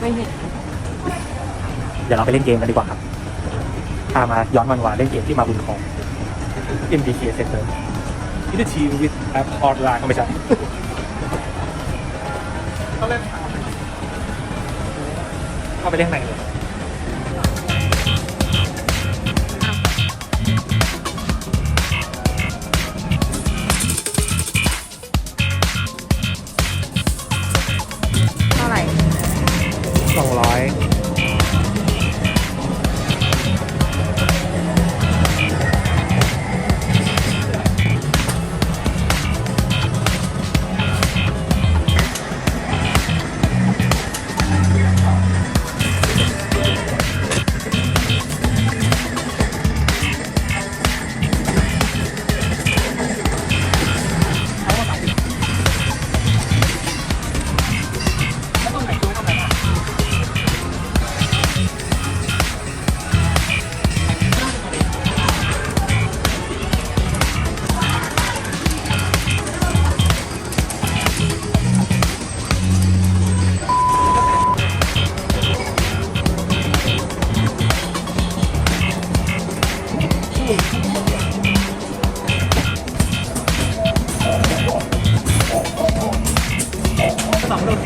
ไม่เห็นเดี๋ยวเราไปเล่นเกมกันดีกว่าครับพามาย้อนวันวานเล่นเกมที่มาบุญคอง MBK Center in the team with app online ไม่ใช่เขาเล่นเขาไปเล่นไหนเลย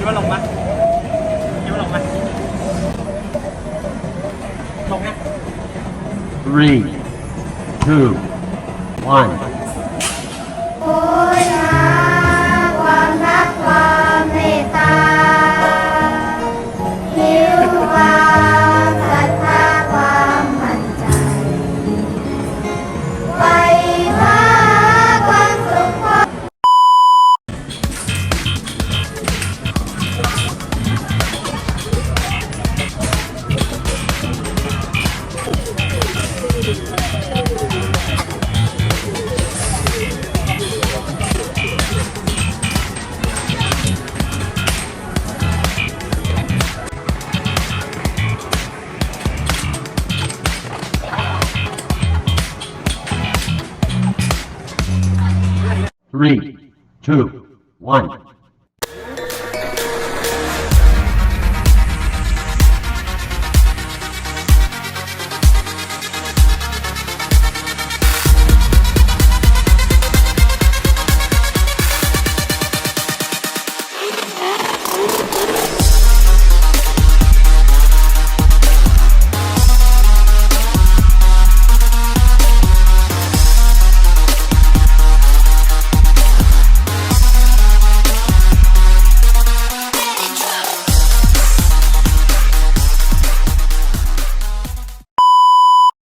คิดว่าลงปะคิดว่าลงปะลงนะ Three, two, one. Three, two, one.